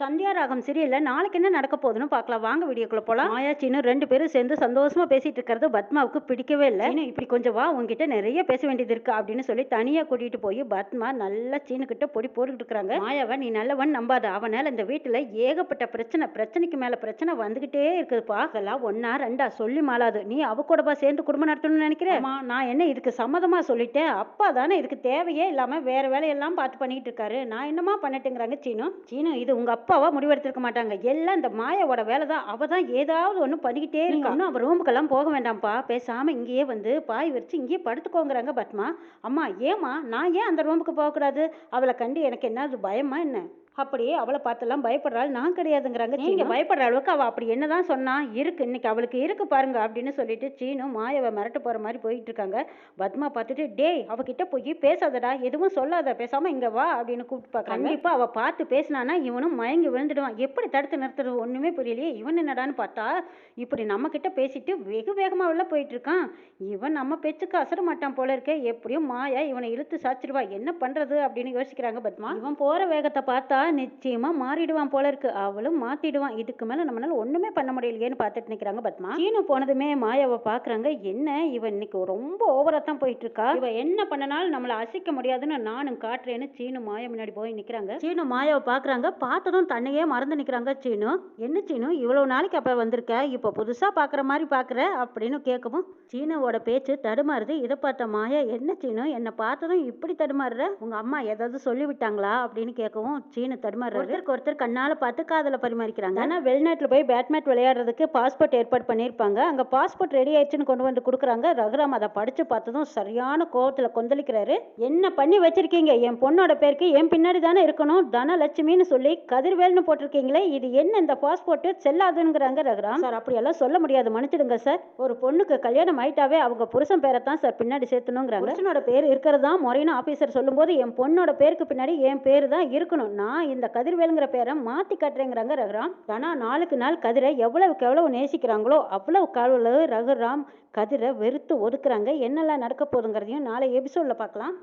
சந்தியா ராகம் சீரியல்ல நாளைக்கு என்ன நடக்க போகுதுன்னு பார்க்கலாம். வாங்க வீடியோக்குள்ள போலாம். மாயா சீனு ரெண்டு பேரும் சேர்ந்து சந்தோஷமா பேசிட்டு இருக்கிறது பத்மாவுக்கு பிடிக்கவே இல்லை. சீனு இப்படி கொஞ்சம் வா உங்ககிட்ட நிறைய பேச வேண்டியது இருக்கு அப்படின்னு சொல்லி தனியா கூட்டிட்டு போய் பத்மா நல்லா சீனு கிட்ட பொடி போட்டுட்டு இருக்காங்க மாயாவை நீ நல்லவன் நம்பாத. அவனால இந்த வீட்டுல ஏகப்பட்ட பிரச்சனை பிரச்சனைக்கு மேல பிரச்சனை வந்துகிட்டே இருக்குது. பார்க்கலாம். ஒன்னா ரெண்டா சொல்லி மாலாது நீ அவ கூடவா சேர்ந்து குடும்பம் நடத்தணும்னு நினைக்கிறேன் நான் என்ன இதுக்கு சம்மதமா சொல்லிட்டேன்? அப்பா தானே இதுக்கு தேவையே இல்லாம வேற வேலையெல்லாம் பார்த்து பண்ணிட்டு இருக்காரு. நான் என்னமா பண்ணட்டுங்கிறாங்க சீனு? சீனு இது உங்க அப்பாவா முடிவெடுத்திருக்க மாட்டாங்க. எல்லாம் இந்த மாயாவோட வேலை தான் அவ தான் ஏதாவது ஒன்று பண்ணிக்கிட்டே இருக்கா. இன்னும் அவ ரூமுக்கெல்லாம் போக வேண்டாம்ப்பா. பேசாம இங்கேயே வந்து பாய் விரிச்சு இங்கேயே படுத்துக்கோங்கிறாங்க பத்மா. அம்மா ஏம்மா நான் ஏன் அந்த ரூமுக்கு போகக்கூடாது? அவளை கண்டு எனக்கு என்ன அது பயமா என்ன? அப்படியே அவளை பார்த்தெல்லாம் பயப்படுறாள். நான் கிடையாதுங்கிறாங்க நீங்க பயப்படுற அளவுக்கு அவ அப்படி என்னதான் சொன்னா இருக்கு. இன்னைக்கு அவளுக்கு இருக்கு பாருங்க அப்படின்னு சொல்லிட்டு சீனு மாயவை மிரட்டு போற மாதிரி போயிட்டு இருக்காங்க. பத்மா பார்த்துட்டு டேய் அவகிட்ட போய் பேசாதடா. எதுவும் சொல்லாத. பேசாம இங்க வா. அப்படின்னு கூப்பிட்டு பார்க்கறாங்க. கண்டிப்பா அவ பார்த்து பேசினானா இவனும் மயங்கி விழுந்துடுவான். எப்படி தடுத்து நிறுத்துறது? ஒண்ணுமே புரியலையே. இவன் என்னடான்னு பார்த்தா இப்படி நம்ம கிட்ட பேசிட்டு வெகு வேகமா உள்ள போயிட்டு இருக்கான். இவன் நம்ம பேச்சுக்கு அசர மாட்டான் போல இருக்கே. எப்படியும் மாயா இவனை இழுத்து சாச்சிருவா என்ன பண்றது அப்படின்னு யோசிக்கிறாங்க பத்மா. இவன் போற வேகத்தை பார்த்தா நிச்சயமாக மாறிடுவான் போல இருக்கு. அவளும் மாத்திடுவான். இதுக்கு மேலே நம்மளால ஒன்றுமே பண்ண முடியலையேன்னு பார்த்துட்டு நிற்கிறாங்க பத்மா. சீனு போனதுமே மாயாவை பார்க்குறாங்க. என்ன? இவன் இன்னைக்கு ரொம்ப ஓவராக தான் போயிட்டு இருக்கா இவ என்ன பண்ணனாலும் நம்மளை அசைக்க முடியாதுன்னு நானும் காட்டுறேன்னு சீனு மாயா முன்னாடி போய் நிற்கிறாங்க சீனு மாயாவை பார்க்குறாங்க. பார்த்ததும் தன்னையே மறந்து நிற்கிறாங்க சீனு. என்ன சீனு? இவ்வளோ நாளைக்கு அப்போ வந்திருக்க? இப்போ புதுசாக பார்க்குற மாதிரி பார்க்குற? அப்படின்னு கேட்கவும் சீனுவோட பேச்சு தடுமாறுது. இதை பார்த்த மாயா என்ன சீனு? என்னை பார்த்ததும் இப்படி தடுமாறுற? உங்கள் அம்மா ஏதாவது சொல்லிவிட்டாங்களா? அப்படின்னு கேட்கவும் சீனு தடுமாறுறாரு? ஒருத்தருக்கு ஒருத்தர் கண்ணால பார்த்து காதல பரிமாறிக்கிறாங்க. ஆனா வெளிநாட்டுல போய் பேட்மேட் விளையாடுறதுக்கு பாஸ்போர்ட் ஏற்பாடு பண்ணியிருப்பாங்க. அங்க பாஸ்போர்ட் ரெடி ஆயிடுச்சுன்னு கொண்டு வந்து கொடுக்குறாங்க. ரகுராம் அதை படிச்சு பார்த்ததும் சரியான கோவத்துல கொந்தளிக்கிறாரு. என்ன பண்ணி வச்சிருக்கீங்க? என் பொண்ணோட பேருக்கு என் பின்னாடி தானே இருக்கணும். தனலட்சுமின்னு சொல்லி கதிர்வேல்னு போட்டிருக்கீங்களே இது என்ன இந்த பாஸ்போர்ட் செல்லாதுங்கிறாங்க ரகுராம். சார் அப்படியெல்லாம் சொல்ல முடியாது. மன்னிச்சிடுங்க சார். ஒரு பொண்ணுக்கு கல்யாணம் ஆயிட்டாவே அவங்க புருஷன் பேரை தான் சார் பின்னாடி சேர்த்தணுங்கிறாங்க. புருஷனோட பேர் இருக்கிறதா முறைன்னு ஆபீசர் சொல்லும்போது என் பொண்ணோட பேருக்கு பின்னாடி என் பேர் தான் இருக்கணும். நான் இந்த கதிர்வேலுங்கிற பேரை மாற்றி கட்டுறேங்கிறாங்க ரகுராம். ஆனால் நாளுக்கு நாள் கதிரை எவ்வளவுக்கு எவ்வளவு நேசிக்கிறாங்களோ அவ்வளவு கவலை ரகுராம் கதிரை வெறுத்து ஒதுக்குறாங்க. என்னெல்லாம் நடக்க போகுதுங்கிறதையும் நாளை எபிசோடில் பார்க்கலாம்.